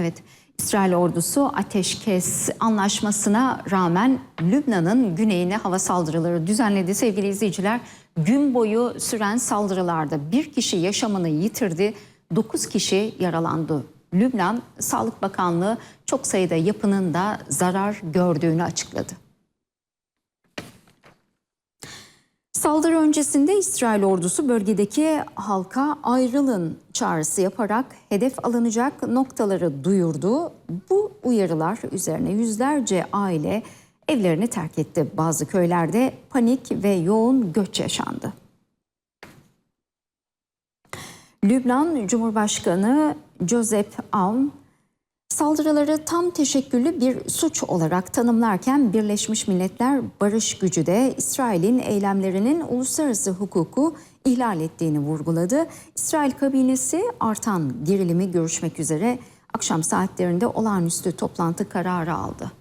Evet, İsrail ordusu ateşkes anlaşmasına rağmen Lübnan'ın güneyine hava saldırıları düzenledi. Sevgili izleyiciler, gün boyu süren saldırılarda bir kişi yaşamını yitirdi, 9 kişi yaralandı. Lübnan Sağlık Bakanlığı çok sayıda yapının da zarar gördüğünü açıkladı. Saldırı öncesinde İsrail ordusu bölgedeki halka ayrılın çağrısı yaparak hedef alınacak noktaları duyurdu. Bu uyarılar üzerine yüzlerce aile evlerini terk etti. Bazı köylerde panik ve yoğun göç yaşandı. Lübnan Cumhurbaşkanı Joseph Aoun Saldırıları tam teşekküllü bir suç olarak tanımlarken Birleşmiş Milletler Barış Gücü de İsrail'in eylemlerinin uluslararası hukuku ihlal ettiğini vurguladı. İsrail kabinesi artan gerilimi görüşmek üzere akşam saatlerinde olağanüstü toplantı kararı aldı.